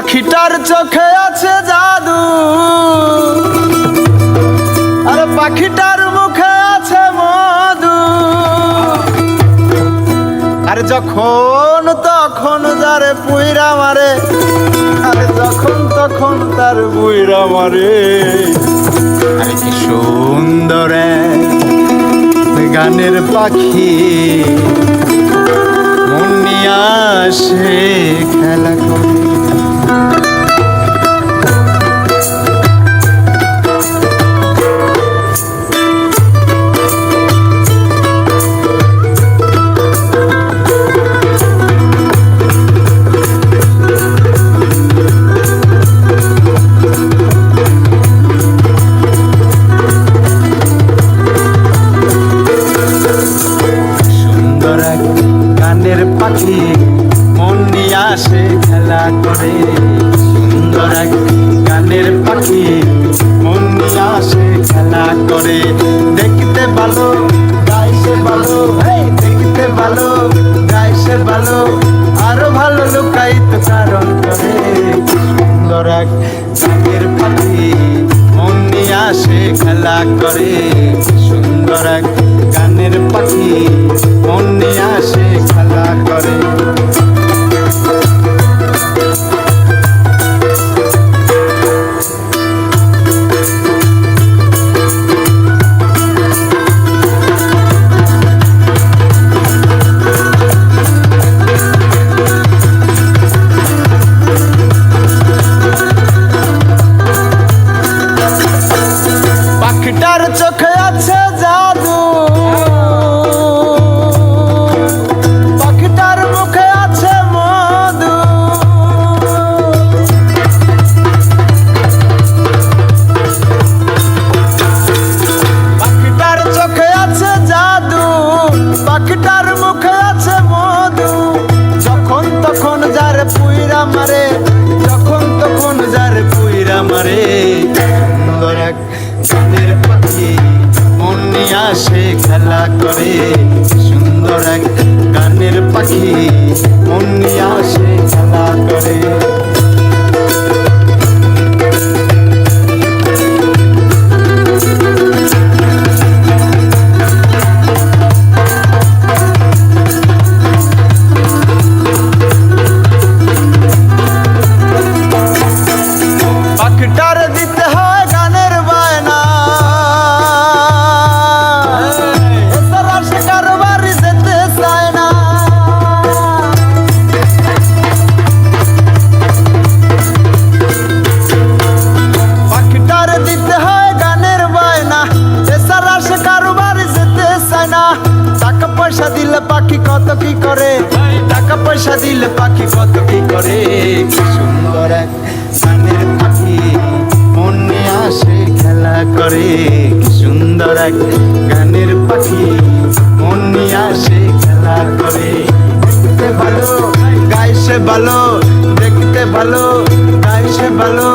পাখিটার চোখে আছে জাদু। আর পাখিটার মুখে আছে মধু। আর যখন তখন যারে পুইরা মারে, আর যখন তখন তার বুইরা মারে। আরে কি সুন্দর গানের পাখি। মন নিয়ে আসে খেলা করে। পাখি মন আসে খেলা করে। সুন্দর এক গানের পাখি। মন আসে খেলা করে। দেখতে ভালো গাইছে ভালো। দেখতে ভালো গাইছে ভালো। আরও ভালো লুকাইতে কারণ করে। সুন্দর এক গানের পাখি। মন আসে খেলা করে। সুন্দর এক গানের পাখি। মন মারে যখন তখন যার পুইরা মারে। সুন্দর এক গানের পাখি, মন নিয়ে আসে খেলা করে। সুন্দর এক গানের পাখি, মন নিয়ে আসে কি করে? টাকা পয়সা দিলে পাখি কত কি করে? কি সুন্দর এক গানের পাখি, মন আসে খেলা করে। কি সুন্দর এক গানের পাখি, মন আসে খেলা করে। দেখতে ভালো গাইছে ভালো, দেখতে ভালো গাইছে ভালো।